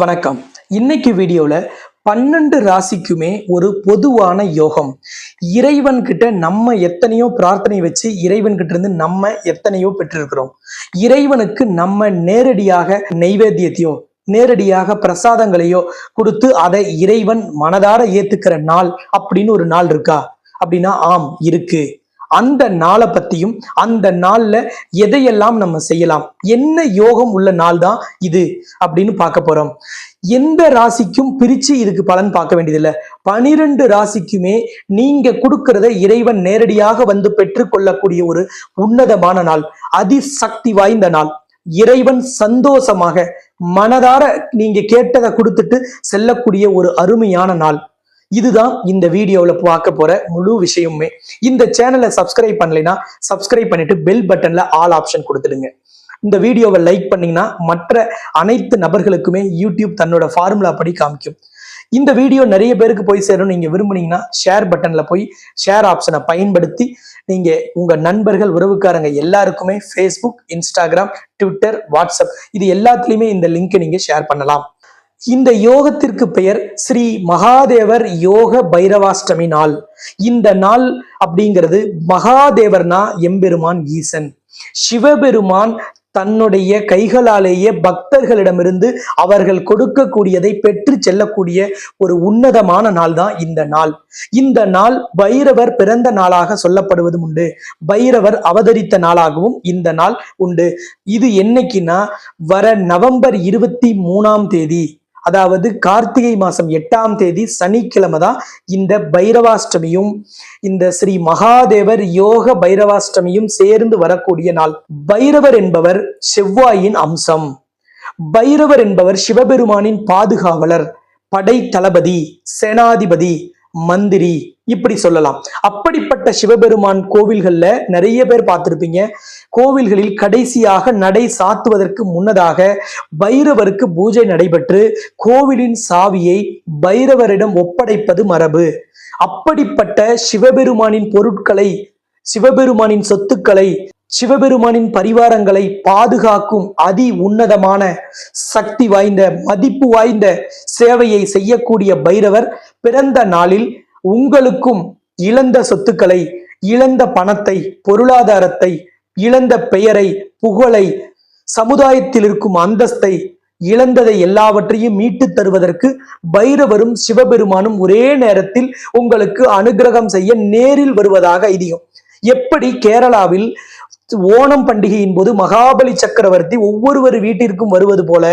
வணக்கம். இன்னைக்கு வீடியோவில் பன்னெண்டு ராசிக்குமே ஒரு பொதுவான யோகம். இறைவன் கிட்ட நம்ம எத்தனையோ பிரார்த்தனை வச்சு இறைவன் கிட்ட இருந்து நம்ம எத்தனையோ பெற்றிருக்கிறோம். இறைவனுக்கு நம்ம நேரடியாக நெய்வேத்தியத்தையோ நேரடியாக பிரசாதங்களையோ கொடுத்து அதை இறைவன் மனதார ஏத்துக்கிற நாள் அப்படின்னு ஒரு நாள் இருக்கா? அப்படின்னா ஆம் இருக்கு. அந்த நாளை பத்தியும் அந்த நாள்ல எதையெல்லாம் நம்ம செய்யலாம்? என்ன யோகம் உள்ள நாள் தான் இது அப்படின்னு பார்க்க போறோம். எந்த ராசிக்கும் பிரிச்சு இதுக்கு பலன் பார்க்க வேண்டியதில்லை. பனிரெண்டு ராசிக்குமே நீங்க கொடுக்கறத இறைவன் நேரடியாக வந்து பெற்றுக்கொள்ளக்கூடிய ஒரு உன்னதமான நாள் அதிசக்தி வாய்ந்த நாள். இறைவன் சந்தோஷமாக மனதார நீங்க கேட்டதை கொடுத்துட்டு செல்லக்கூடிய ஒரு அருமையான நாள். இதுதான் இந்த வீடியோவில் பார்க்க போற முழு விஷயமுமே. இந்த சேனலை சப்ஸ்கிரைப் பண்ணலைன்னா சப்ஸ்கிரைப் பண்ணிட்டு பெல் பட்டன்ல ஆல் ஆப்ஷன் கொடுத்துடுங்க. இந்த வீடியோவை லைக் பண்ணீங்கன்னா மற்ற அனைத்து நபர்களுக்குமே யூடியூப் தன்னோட ஃபார்முலா படி காமிக்கும். இந்த வீடியோ நிறைய பேருக்கு போய் சேரணும் நீங்க விரும்புனீங்கன்னா ஷேர் பட்டன்ல போய் ஷேர் ஆப்ஷனை பயன்படுத்தி நீங்க உங்க நண்பர்கள் உறவுக்காரங்க எல்லாருக்குமே ஃபேஸ்புக் இன்ஸ்டாகிராம் ட்விட்டர் வாட்ஸ்அப் இது எல்லாத்துலயுமே இந்த லிங்க்கை நீங்க ஷேர் பண்ணலாம். இந்த யோகத்திற்கு பெயர் ஸ்ரீ மகாதேவர் யோக பைரவாஷ்டமி நாள். இந்த நாள் அப்படிங்கிறது மகாதேவர்னா எம்பெருமான் ஈசன். சிவபெருமான் தன்னுடைய கைகளாலேயே பக்தர்களிடமிருந்து அவர்கள் கொடுக்கக்கூடியதை பெற்று செல்லக்கூடிய ஒரு உன்னதமான நாள் தான் இந்த நாள். இந்த நாள் பைரவர் பிறந்த நாளாக சொல்லப்படுவதும் உண்டு. பைரவர் அவதரித்த நாளாகவும் இந்த நாள் உண்டு. இது என்னைக்குன்னா வர நவம்பர் இருபத்தி மூணாம் தேதி. அதாவது கார்த்திகை மாசம் எட்டாம் தேதி சனிக்கிழமை தான் இந்த பைரவாஷ்டமியும் இந்த ஸ்ரீ மகாதேவர் யோக பைரவாஷ்டமியும் சேர்ந்து வரக்கூடிய நாள். பைரவர் என்பவர் செவ்வாயின் அம்சம். பைரவர் என்பவர் சிவபெருமானின் பாதுகாவலர் படை தளபதி சேனாதிபதி மந்திரி. இப்படி சொல்லலாம். அப்படிப்பட்ட சிவபெருமான் கோவில்கள்ல நிறைய பேர் பார்த்திருப்பீங்க. கோவில்களில் கடைசியாக நடை சாத்துவதற்கு முன்னதாக பைரவருக்கு பூஜை நடைபெற்று கோவிலின் சாவியை பைரவரிடம் ஒப்படைப்பது மரபு. அப்படிப்பட்ட சிவபெருமானின் பொருட்களை சிவபெருமானின் சொத்துக்களை சிவபெருமானின் பரிவாரங்களை பாதுகாக்கும் அதி உன்னதமான சக்தி வாய்ந்த மதிப்பு வாய்ந்த சேவையை செய்யக்கூடிய பைரவர் பிறந்த நாளில் உங்களுக்கும் இழந்த சொத்துக்களை இழந்த பணத்தை பொருளாதாரத்தை இழந்த பெயரை புகழை சமுதாயத்தில் இருக்கும் அந்தஸ்தை இழந்ததை எல்லாவற்றையும் மீட்டு தருவதற்கு பைரவரும் சிவபெருமானும் ஒரே நேரத்தில் உங்களுக்கு அனுகிரகம் செய்ய நேரில் வருவதாக ஐதீகம். எப்படி கேரளாவில் ஓணம் பண்டிகையின் போது மகாபலி சக்கரவர்த்தி ஒவ்வொருவர் வீட்டிற்கும் வருவது போல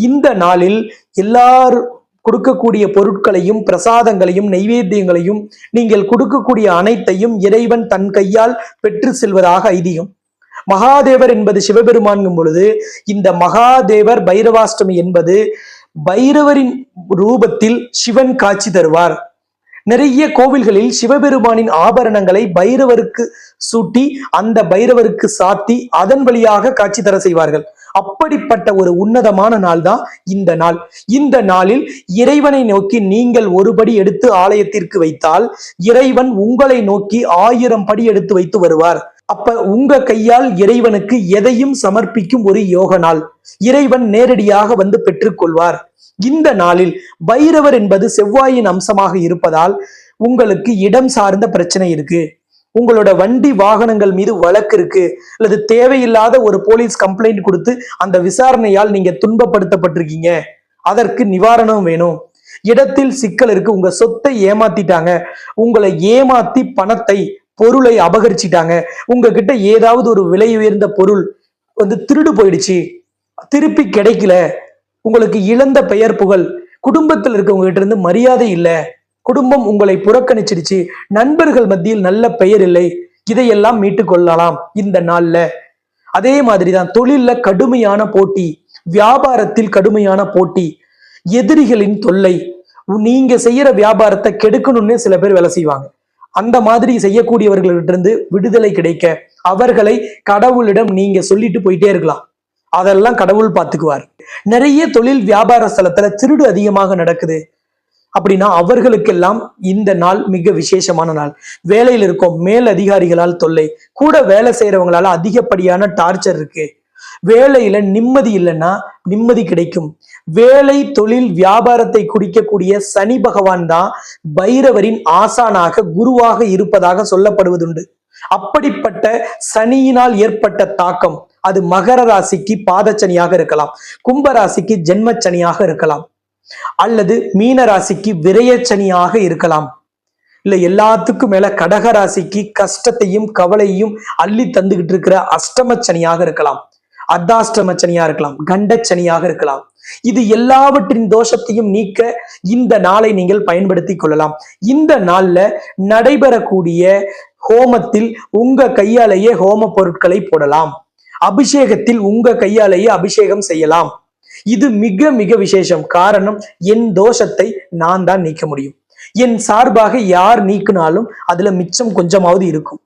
இந்த நாளில் எல்லாரும் கொடுக்கக்கூடிய பொருட்களையும் பிரசாதங்களையும் நைவேத்தியங்களையும் நீங்கள் கொடுக்கக்கூடிய அனைத்தையும் இறைவன் தன் கையால் பெற்று செல்வதாக ஐதீகம். மகாதேவர் என்பது சிவபெருமான்கும் பொழுது இந்த மகாதேவர் பைரவாஷ்டமி என்பது பைரவரின் ரூபத்தில் சிவன் காட்சி தருவார். நிறைய கோவில்களில் சிவபெருமானின் ஆபரணங்களை பைரவருக்கு சூட்டி அந்த பைரவருக்கு சாத்தி அதன் வழியாக காட்சி தர செய்வார்கள். அப்படிப்பட்ட ஒரு உன்னதமான நாள் தான் இந்த நாள். இந்த நாளில் இறைவனை நோக்கி நீங்கள் ஒருபடி எடுத்து ஆலயத்திற்கு வைத்தால் இறைவன் உங்களை நோக்கி ஆயிரம் படி எடுத்து வைத்து வருவார். அப்ப உங்க கையால் இறைவனுக்கு எதையும் சமர்ப்பிக்கும் ஒரு யோக நாள். இறைவன் நேரடியாக வந்து பெற்றுக்கொள்வார் இந்த நாளில் பைரவர் என்பது செவ்வாயின் அம்சமாக இருப்பதால் உங்களுக்கு இடம் சார்ந்த பிரச்சனை இருக்கு. உங்களோட வண்டி வாகனங்கள் மீது வழக்கு இருக்கு. அல்லது தேவையில்லாத ஒரு போலீஸ் கம்ப்ளைண்ட் கொடுத்து அந்த விசாரணையால் நீங்க துன்பப்படுத்தப்பட்டிருக்கீங்க. அதற்கு நிவாரணம் வேணும். இடத்தில் சிக்கல் இருக்கு. உங்க சொத்தை ஏமாத்திட்டாங்க. உங்களை ஏமாத்தி பணத்தை பொருளை அபகரிச்சிட்டாங்க. உங்ககிட்ட ஏதாவது ஒரு விலை உயர்ந்த பொருள் வந்து திருடு போயிடுச்சு. திருப்பி கிடைக்கல. உங்களுக்கு இழந்த பெயர் புகழ். குடும்பத்தில் இருக்கவங்க கிட்ட இருந்து மரியாதை இல்லை. குடும்பம் உங்களை புறக்கணிச்சிடுச்சு. நண்பர்கள் மத்தியில் நல்ல பெயர் இல்லை. இதையெல்லாம் மீட்டு கொள்ளலாம் இந்த நாள்ல. அதே மாதிரிதான் தொழில்ல கடுமையான போட்டி. வியாபாரத்தில் கடுமையான போட்டி. எதிரிகளின் தொல்லை. நீங்க செய்யற வியாபாரத்தை கெடுக்கணும்னு சில பேர் வேலை செய்வாங்க. அந்த மாதிரி செய்யக்கூடியவர்களிட்ட இருந்து விடுதலை கிடைக்க. அவர்களை கடவுளிடம் நீங்க சொல்லிட்டு போயிட்டே இருக்கலாம். அதெல்லாம் கடவுள் பார்த்துக்குவார். நிறைய தொழில் வியாபார ஸ்தலத்துல திருடு அதிகமாக நடக்குது. அப்படின்னா அவர்களுக்கெல்லாம் இந்த நாள் மிக விசேஷமான நாள். வேலையில் இருக்கும் மேல் அதிகாரிகளால் தொல்லை. கூட வேலை செய்யறவங்களால அதிகப்படியான டார்ச்சர் இருக்கு. வேலையில நிம்மதி இல்லைன்னா நிம்மதி கிடைக்கும். வேலை தொழில் வியாபாரத்தை குறிக்கக்கூடிய சனி பகவான் தான் பைரவரின் ஆசானாக குருவாக இருப்பதாக சொல்லப்படுவதுண்டு. அப்படிப்பட்ட சனியினால் ஏற்பட்ட தாக்கம். அது மகர ராசிக்கு பாதச்சனியாக இருக்கலாம். கும்ப ராசிக்கு ஜென்மச்சனியாக இருக்கலாம். அல்லது மீன ராசிக்கு விரயச்சனியாக இருக்கலாம். இல்ல எல்லாத்துக்கும் மேல கடக ராசிக்கு கஷ்டத்தையும் கவலையும் அள்ளி தந்துகிட்டு இருக்கிற அஷ்டமச்சனியாக இருக்கலாம். அர்த்தாஷ்டமச்சனியா இருக்கலாம். கண்டச்சனியாக இருக்கலாம். இது எல்லாவற்றின் தோஷத்தையும் நீக்க இந்த நாளை நீங்கள் பயன்படுத்தி கொள்ளலாம். இந்த நாள்ல நடைபெறக்கூடிய ஹோமத்தில் உங்க கையாலேயே ஹோம பொருட்களை போடலாம். அபிஷேகத்தில் உங்க கையாலேயே அபிஷேகம் செய்யலாம். இது மிக மிக விசேஷம். காரணம் என் தோஷத்தை நான் தான் நீக்க முடியும். என் சார்பாக யார் நீக்கினாலும் அதுல மிச்சம் கொஞ்சமாவது இருக்கும்.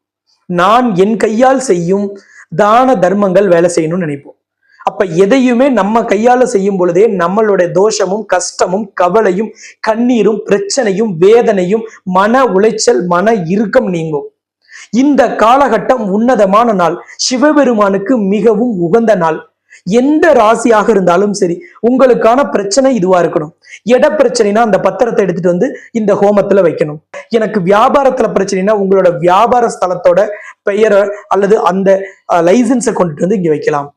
நான் என் கையால் செய்யும் தான தர்மங்கள் வேலை செய்யணும்னு நினைப்போம். அப்ப எதையுமே நம்ம கையால செய்யும் பொழுதே நம்மளுடைய தோஷமும் கஷ்டமும் கவலையும் கண்ணீரும் பிரச்சனையும் வேதனையும் மன உளைச்சல் மன இறுக்கம் நீங்கும். இந்த காலகட்டம் உன்னதமான நாள். சிவபெருமானுக்கு மிகவும் உகந்த நாள். எந்த ராசியாக இருந்தாலும் சரி உங்களுக்கான பிரச்சனை இதுவா இருக்கணும். எட பிரச்சனைனா அந்த பத்திரத்தை எடுத்துட்டு வந்து இந்த ஹோமத்துல வைக்கணும். எனக்கு வியாபாரத்துல பிரச்சனைனா உங்களோட வியாபார ஸ்தலத்தோட பெயரை அல்லது அந்த லைசன்ஸை கொண்டுட்டு வந்து இங்க வைக்கலாம்.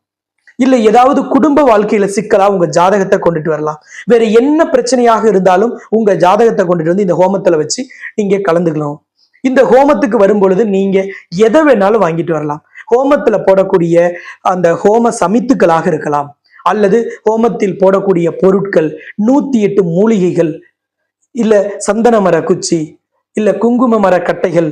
இல்லை ஏதாவது குடும்ப வாழ்க்கையில சிக்கலா உங்க ஜாதகத்தை கொண்டுட்டு வரலாம். வேற என்ன பிரச்சனையாக இருந்தாலும் உங்க ஜாதகத்தை கொண்டுட்டு வந்து இந்த ஹோமத்துல வச்சு நீங்க கலந்துக்கலாம். இந்த ஹோமத்துக்கு வரும்பொழுது நீங்க எதை வேணாலும் வாங்கிட்டு வரலாம். ஹோமத்துல போடக்கூடிய அந்த ஹோம சமித்துக்களாக இருக்கலாம். அல்லது ஹோமத்தில் போடக்கூடிய பொருட்கள் நூத்தி எட்டு மூலிகைகள் இல்ல சந்தன மர குச்சி இல்ல குங்கும மர கட்டைகள்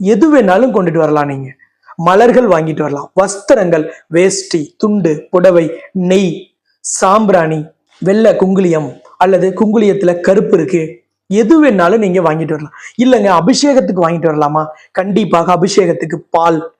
எது வேணாலும் கொண்டுட்டு வரலாம் நீங்க. மலர்கள் வாங்கிட்டு வரலாம். வஸ்திரங்கள் வேஷ்டி துண்டு புடவை நெய் சாம்பிராணி வெள்ளை குங்குளியம் அல்லது குங்குளியத்துல கருப்பு இருக்கு. எது வேணாலும் நீங்க வாங்கிட்டு வரலாம். இல்லைங்க அபிஷேகத்துக்கு வாங்கிட்டு வரலாமா? கண்டிப்பாக அபிஷேகத்துக்கு பால்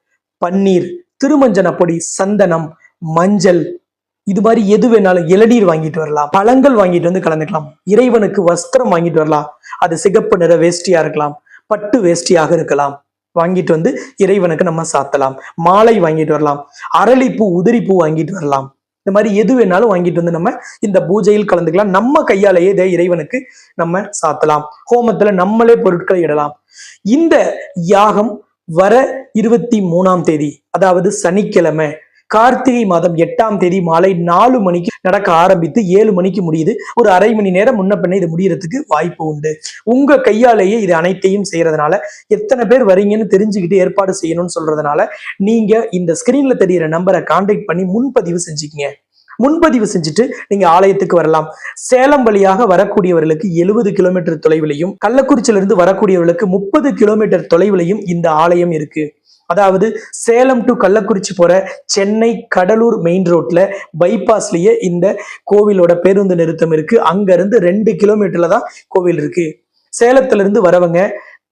பன்னீர் திருமஞ்சன பொடி சந்தனம் மஞ்சள் இது மாதிரி எது வேணாலும் இளநீர் வாங்கிட்டு வரலாம். பழங்கள் வாங்கிட்டு வந்து கலந்துக்கலாம். இறைவனுக்கு வஸ்திரம் வாங்கிட்டு வரலாம். அது சிகப்பு நிற வேஷ்டியா இருக்கலாம். பட்டு வேஷ்டியாக இருக்கலாம். வாங்கிட்டு வந்து இறைவனுக்கு நம்ம சாத்தலாம். மாலை வாங்கிட்டு வரலாம். அரளிப்பூ உதிரிப்பூ வாங்கிட்டு வரலாம். இந்த மாதிரி எது வேணாலும் வாங்கிட்டு வந்து நம்ம இந்த பூஜையில் கலந்துக்கலாம். நம்ம கையாலேயே இதை இறைவனுக்கு நம்ம சாத்தலாம். ஹோமத்துல நம்மளே பொருட்களை இடலாம். இந்த யாகம் வர இருபத்தி மூணாம் தேதி அதாவது சனிக்கிழமை கார்த்திகை மாதம் எட்டாம் தேதி மாலை நாலு மணிக்கு நடக்க ஆரம்பித்து ஏழு மணிக்கு முடியுது. ஒரு அரை மணி நேரம் முன்ன பண்ண இது முடியறதுக்கு வாய்ப்பு உண்டு. உங்க கையாலேயே இது அனைத்தையும் செய்யறதுனால எத்தனை பேர் வரீங்கன்னு தெரிஞ்சுக்கிட்டு ஏற்பாடு செய்யணும்னு சொல்றதுனால நீங்க இந்த ஸ்கிரீன்ல தெரியிற நம்பரை கான்டாக்ட் பண்ணி முன்பதிவு செஞ்சுக்கங்க. முன்பதிவு செஞ்சுட்டு நீங்க ஆலயத்துக்கு வரலாம். சேலம் வழியாக வரக்கூடியவர்களுக்கு எழுபது கிலோமீட்டர் தொலைவிலையும் கள்ளக்குறிச்சியிலிருந்து வரக்கூடியவர்களுக்கு முப்பது கிலோமீட்டர் தொலைவிலையும் இந்த ஆலயம் இருக்கு. அதாவது சேலம் டு கள்ளக்குறிச்சி போற சென்னை கடலூர் மெயின் ரோட்ல பைபாஸ்லயே இந்த கோவிலோட பேருந்து நிறுத்தம் இருக்கு. அங்க இருந்து ரெண்டு கிலோமீட்டர்ல தான் கோவில் இருக்கு. சேலத்துல இருந்து வரவங்க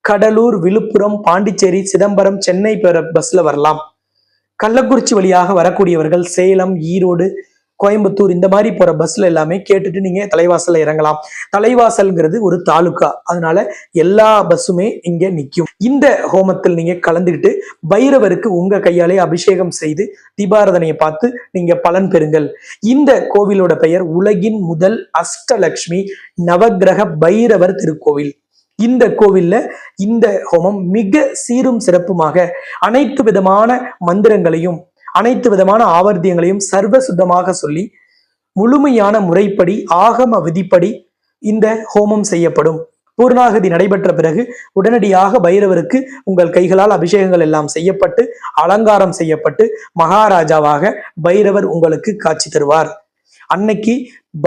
கடலூர் விழுப்புரம் பாண்டிச்சேரி சிதம்பரம் சென்னை பெற பஸ்ல வரலாம். கள்ளக்குறிச்சி வழியாக வரக்கூடியவர்கள் சேலம் ஈரோடு கோயம்புத்தூர் இந்த மாதிரி போற பஸ்ல எல்லாமே கேட்டுட்டு நீங்க தலைவாசல்ல இறங்கலாம். தலைவாசல்ங்கிறது ஒரு தாலுகா அதனால எல்லா பஸ்ஸுமே இங்க நிற்கும் இந்த ஹோமத்தில் நீங்க கலந்துக்கிட்டு பைரவருக்கு உங்க கையாலே அபிஷேகம் செய்து தீபாரதனையை பார்த்து நீங்க பலன் பெறுங்கள். இந்த கோவிலோட பெயர் உலகின் முதல் அஷ்டலக்ஷ்மி நவக்கிரக பைரவர் திருக்கோவில். இந்த கோவில்ல இந்த ஹோமம் மிக சீரும் சிறப்புமாக அனைத்து விதமான மந்திரங்களையும் அனைத்து விதமான ஆவர்த்தியங்களையும் சர்வ சுத்தமாக சொல்லி முழுமையான முறைப்படி ஆகம விதிப்படி இந்த ஹோமம் செய்யப்படும். பூர்ணாகதி நடைபெற்ற பிறகு உடனடியாக பைரவருக்கு உங்கள் கைகளால் அபிஷேகங்கள் எல்லாம் செய்யப்பட்டு அலங்காரம் செய்யப்பட்டு மகாராஜாவாக பைரவர் உங்களுக்கு காட்சி தருவார். அன்னைக்கு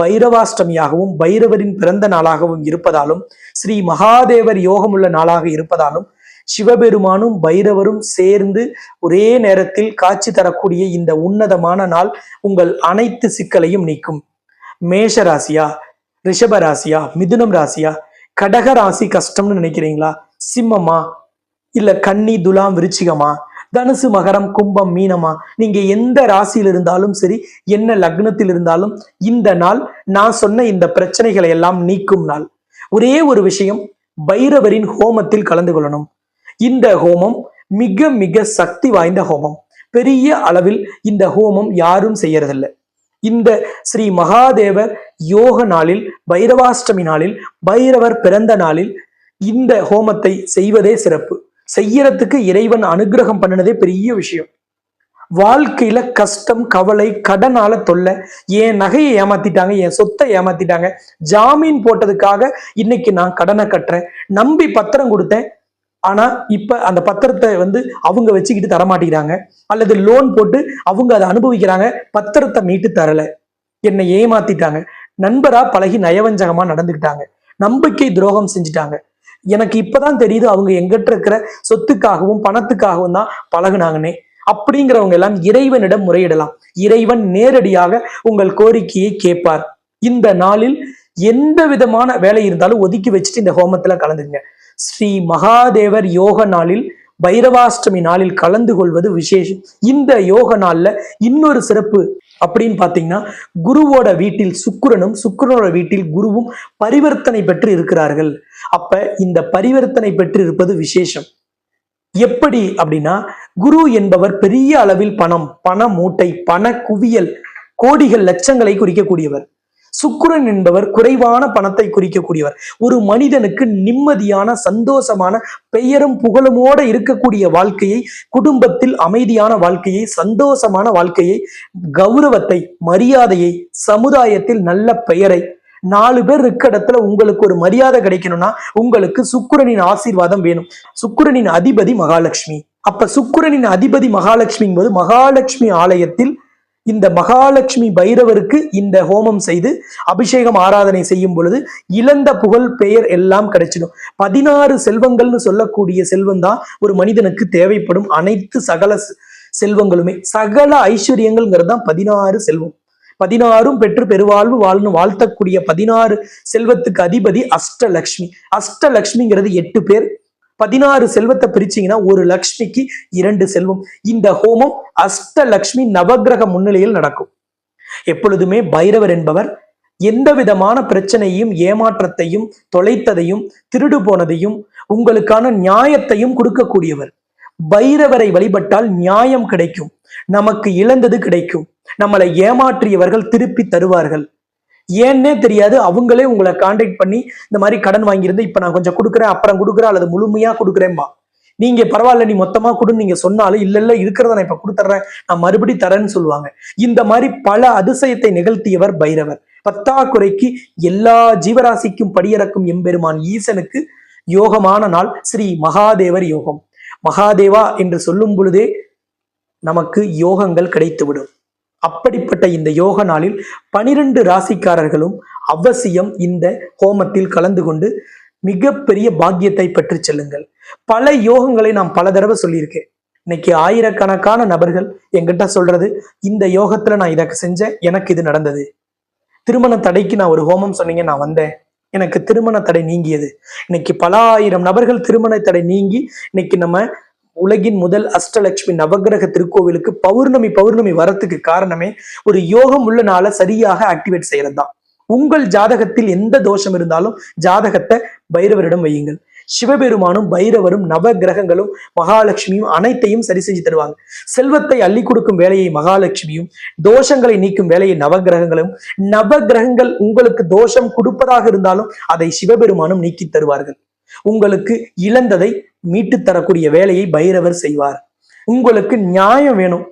பைரவாஷ்டமியாகவும் பைரவரின் பிறந்த நாளாகவும் இருப்பதாலும் ஸ்ரீ மகாதேவர் யோகமுள்ள நாளாக இருப்பதாலும் சிவபெருமானும் பைரவரும் சேர்ந்து ஒரே நேரத்தில் காட்சி தரக்கூடிய இந்த உன்னதமான நாள் உங்கள் அனைத்து சிக்கலையும் நீக்கும். மேஷ ராசியா ரிஷப ராசியா மிதுனம் ராசியா கடக ராசி கஷ்டம்னு நினைக்கிறீங்களா? சிம்மமா? இல்ல கன்னி துலாம் விருச்சிகமா? தனுசு மகரம் கும்பம் மீனமா? நீங்க எந்த ராசியில் இருந்தாலும் சரி என்ன லக்னத்தில் இருந்தாலும் இந்த நாள் நான் சொன்ன இந்த பிரச்சனைகளை எல்லாம் நீக்கும் நாள். ஒரே ஒரு விஷயம் பைரவரின் ஹோமத்தில் கலந்து கொள்ளணும். இந்த ஹோமம் மிக மிக சக்தி வாய்ந்த ஹோமம். பெரிய அளவில் இந்த ஹோமம் யாரும் செய்யறதில்லை. இந்த ஸ்ரீ மகாதேவர் யோக நாளில் பைரவாஷ்டமி நாளில் பைரவர் பிறந்த நாளில் இந்த ஹோமத்தை செய்வதே சிறப்பு. செய்யறதுக்கு இறைவன் அனுகிரகம் பண்ணினதே பெரிய விஷயம். வாழ்க்கையில கஷ்டம் கவலை கடனால தொல்லை என் நகையை ஏமாத்திட்டாங்க என் சொத்தை ஏமாத்திட்டாங்க ஜாமீன் போட்டதுக்காக இன்னைக்கு நான் கடனை கட்டுறேன் நம்பி பத்திரம் கொடுத்தேன் ஆனால் இப்போ அந்த பத்திரத்தை வந்து அவங்க வச்சுக்கிட்டு தரமாட்டேங்கிறாங்க. அல்லது லோன் போட்டு அவங்க அதை அனுபவிக்கிறாங்க பத்திரத்தை மீட்டு தரலை. என்னை ஏமாத்திட்டாங்க. நண்பரா பழகி நயவஞ்சகமா நடந்துக்கிட்டாங்க. நம்பிக்கை துரோகம் செஞ்சுட்டாங்க. எனக்கு இப்பதான் தெரியுது அவங்க எங்கிட்ட இருக்கிற சொத்துக்காகவும் பணத்துக்காகவும் தான் பழகுனாங்கன்னே. அப்படிங்கிறவங்க எல்லாம் இறைவனிடம் முறையிடலாம். இறைவன் நேரடியாக உங்கள் கோரிக்கையை கேட்பார். இந்த நாளில் எந்த விதமான வேலை இருந்தாலும் ஒதுக்கி வச்சுட்டு இந்த ஹோமத்துல கலந்துங்க ஸ்ரீ மகாதேவர் யோக நாளில் பைரவாஷ்டமி நாளில் கலந்து கொள்வது விசேஷம். இந்த யோக நாளில் இன்னொரு சிறப்பு அப்படின்னு பார்த்தீங்கன்னா குருவோட வீட்டில் சுக்கிரனும் சுக்கிரனோட வீட்டில் குருவும் பரிவர்த்தனை பெற்று இருக்கிறார்கள். அப்ப இந்த பரிவர்த்தனை பெற்று இருப்பது விசேஷம். எப்படி அப்படின்னா குரு என்பவர் பெரிய அளவில் பணம் பண மூட்டை பண குவியல் கோடிகள் லட்சங்களை குறிக்கக்கூடியவர். சுக்குரன் என்பவர் குறைவான பணத்தை குறிக்கக்கூடியவர். ஒரு மனிதனுக்கு நிம்மதியான சந்தோஷமான பெயரும் புகழுமோட இருக்கக்கூடிய வாழ்க்கையை குடும்பத்தில் அமைதியான வாழ்க்கையை சந்தோஷமான வாழ்க்கையை கௌரவத்தை மரியாதையை சமுதாயத்தில் நல்ல பெயரை நாலு பேர் இருக்க இடத்துல உங்களுக்கு ஒரு மரியாதை கிடைக்கணும்னா உங்களுக்கு சுக்கிரனின் ஆசீர்வாதம் வேணும். சுக்கிரனின் அதிபதி மகாலட்சுமி. அப்ப சுக்கிரனின் அதிபதி மகாலட்சுமிங் போது மகாலட்சுமி ஆலயத்தில் இந்த மகாலட்சுமி பைரவருக்கு இந்த ஹோமம் செய்து அபிஷேகம் ஆராதனை செய்யும் பொழுது இழந்த புகழ் பெயர் எல்லாம் கிடைச்சிடும். பதினாறு செல்வங்கள்னு சொல்லக்கூடிய செல்வம் தான் ஒரு மனிதனுக்கு தேவைப்படும் அனைத்து சகல செ- செல்வங்களுமே. சகல ஐஸ்வர்யங்கள்ங்கிறது தான் பதினாறு செல்வம். பதினாறும் பெற்று பெருவாழ்வு வாழ்னு வாழ்த்தக்கூடிய பதினாறு செல்வத்துக்கு அதிபதி அஷ்டலக்ஷ்மி. அஷ்டலக்ஷ்மிங்கிறது எட்டு பேர். பதினாறு செல்வத்தை பிரிச்சீங்கன்னா ஒரு லக்ஷ்மிக்கு இரண்டு செல்வம். இந்த ஹோமம் அஷ்டலக்ஷ்மி நவக்கிரக முன்னிலையில் நடக்கும். எப்பொழுதுமே பைரவர் என்பவர் எந்த விதமான பிரச்சனையும் ஏமாற்றத்தையும் தொலைத்ததையும் திருடு போனதையும் உங்களுக்கான நியாயத்தையும் கொடுக்கக்கூடியவர். பைரவரை வழிபட்டால் நியாயம் கிடைக்கும். நமக்கு இழந்தது கிடைக்கும். நம்மளை ஏமாற்றியவர்கள் திருப்பி தருவார்கள். ஏன்னே தெரியாது. அவங்களே உங்களை காண்டாக்ட் பண்ணி இந்த மாதிரி கடன் வாங்கியிருந்து இப்போ நான் கொஞ்சம் கொடுக்குறேன் அப்புறம் கொடுக்குறேன் அல்லது முழுமையா கொடுக்குறேன்பா. நீங்க பரவாயில்ல நீ மொத்தமா கொடுன்னு நீங்க சொன்னாலும் இல்ல இல்ல இருக்கிறத நான் இப்ப கொடுத்துட்றேன். நான் மறுபடி தரேன்னு சொல்லுவாங்க. இந்த மாதிரி பல அதிசயத்தை நிகழ்த்தியவர் பைரவர். பத்தாக்குறைக்கு எல்லா ஜீவராசிக்கும் படியிறக்கும் எம்பெருமான் ஈசனுக்கு யோகமான நாள் ஸ்ரீ மகாதேவர் யோகம். மகாதேவா என்று சொல்லும் பொழுதே நமக்கு யோகங்கள் கிடைத்துவிடும். அப்படிப்பட்ட இந்த யோக நாளில் பனிரெண்டு ராசிக்காரர்களும் அவசியம் இந்த ஹோமத்தில் கலந்து கொண்டு மிகப்பெரிய பாக்கியத்தை பற்றி செல்லுங்கள். பல யோகங்களை நான் பல தடவை சொல்லியிருக்கேன். இன்னைக்கு ஆயிரக்கணக்கான நபர்கள் என்கிட்ட சொல்றது இந்த யோகத்துல நான் இதை செஞ்சேன் எனக்கு இது நடந்தது. திருமண தடைக்கு நான் ஒரு ஹோமம் சொன்னீங்க நான் வந்தேன். எனக்கு திருமண தடை நீங்கியது. இன்னைக்கு பல ஆயிரம் நபர்கள் திருமண தடை நீங்கி இன்னைக்கு நம்ம உலகின் முதல் அஷ்டலட்சுமி நவக்கிரக திருக்கோவிலுக்கு பௌர்ணமி பௌர்ணமி வரத்துக்கு காரணமே ஒரு யோகம் உள்ள நாளை சரியாக ஆக்டிவேட் செய்யறது தான் உங்கள் ஜாதகத்தில் எந்த தோஷம் இருந்தாலும் ஜாதகத்தை பைரவரிடம் வையுங்கள். சிவபெருமானும் பைரவரும் நவ கிரகங்களும் மகாலட்சுமியும் அனைத்தையும் சரி செஞ்சு தருவாங்க. செல்வத்தை அள்ளி கொடுக்கும் வேலையை மகாலட்சுமியும் தோஷங்களை நீக்கும் வேலையை நவகிரகங்களும் நவகிரகங்கள் உங்களுக்கு தோஷம் கொடுப்பதாக இருந்தாலும் அதை சிவபெருமானும் நீக்கி தருவார்கள். உங்களுக்கு இழந்ததை மீட்டு தரக்கூடிய வேலையை பைரவர் செய்வார். உங்களுக்கு நியாயம் வேணும்.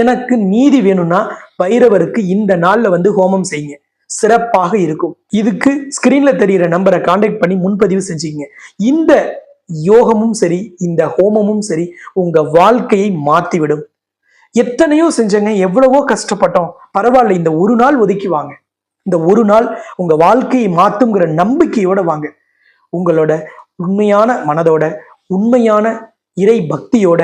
எனக்கு நீதி வேணும்னா பைரவருக்கு இந்த நாள்ல வந்து ஹோமம் செய்யுங்க. சிறப்பாக இருக்கும். இதுக்கு ஸ்கிரீன்ல தெரியிற நம்பரை காண்டாக்ட் பண்ணி முன்பதிவு செஞ்சீங்க இந்த யோகமும் சரி இந்த ஹோமமும் சரி உங்க வாழ்க்கையை மாத்திவிடும். எத்தனையோ செஞ்சங்க எவ்வளவோ கஷ்டப்பட்டோம். பரவாயில்ல இந்த ஒரு நாள் ஒதுக்கி வாங்க. இந்த ஒரு நாள் உங்க வாழ்க்கையை மாத்துங்கிற நம்பிக்கையோட வாங்க. உங்களோட உண்மையான மனதோட உண்மையான இறை பக்தியோட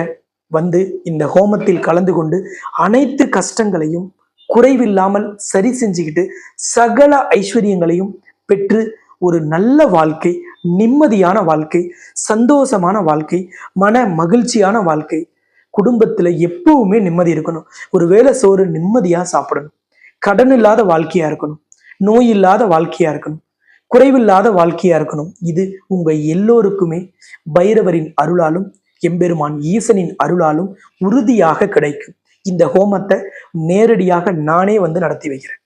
வந்து இந்த ஹோமத்தில் கலந்து கொண்டு அனைத்து கஷ்டங்களையும் குறைவில்லாமல் சரி செஞ்சுக்கிட்டு சகல ஐஸ்வர்யங்களையும் பெற்று ஒரு நல்ல வாழ்க்கை நிம்மதியான வாழ்க்கை சந்தோஷமான வாழ்க்கை மன மகிழ்ச்சியான வாழ்க்கை குடும்பத்தில் எப்பவுமே நிம்மதி இருக்கணும். ஒரு வேளை சோறு நிம்மதியாக சாப்பிடணும். கடன் இல்லாத வாழ்க்கையா இருக்கணும். நோய் இல்லாத வாழ்க்கையா இருக்கணும். குறைவில்லாத வாழ்க்கையா இருக்கணும். இது உங்க எல்லோருக்குமே பைரவரின் அருளாலும் எம்பெருமான் ஈசனின் அருளாலும் உறுதியாக கிடைக்கும். இந்த ஹோமத்தை நேரடியாக நானே வந்து நடத்தி வைக்கிறேன்.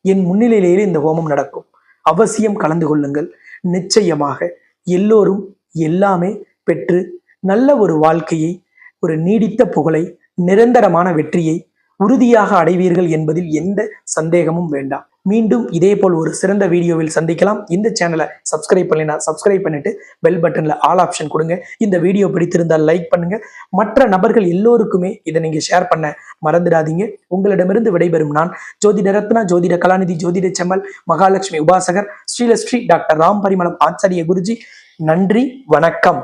என் முன்னிலையிலேயே இந்த ஹோமம் நடக்கும். அவசியம் கலந்து கொள்ளுங்கள். நிச்சயமாக எல்லோரும் எல்லாமே பெற்று நல்ல ஒரு வாழ்க்கையை ஒரு நீடித்த புகழை நிரந்தரமான வெற்றியை உறுதியாக அடைவீர்கள் என்பதில் எந்த சந்தேகமும் வேண்டாம். மீண்டும் இதே போல் ஒரு சிறந்த வீடியோவில் சந்திக்கலாம். இந்த சேனலை சப்ஸ்கிரைப் பண்ணினா சப்ஸ்கிரைப் பண்ணிட்டு பெல் பட்டனில் ஆல் ஆப்ஷன் கொடுங்க. இந்த வீடியோ பிடித்திருந்தால் லைக் பண்ணுங்க. மற்ற நபர்கள் எல்லோருக்குமே இதை நீங்கள் ஷேர் பண்ண மறந்துடாதீங்க. உங்களிடமிருந்து விடைபெறும் நான் ஜோதிட ரத்னா ஜோதிட கலாநிதி ஜோதிட செம்மல் மகாலட்சுமி உபாசகர் ஸ்ரீலஸ்ரீ டாக்டர் ராம் பரிமளம் ஆச்சாரிய குருஜி. நன்றி வணக்கம்.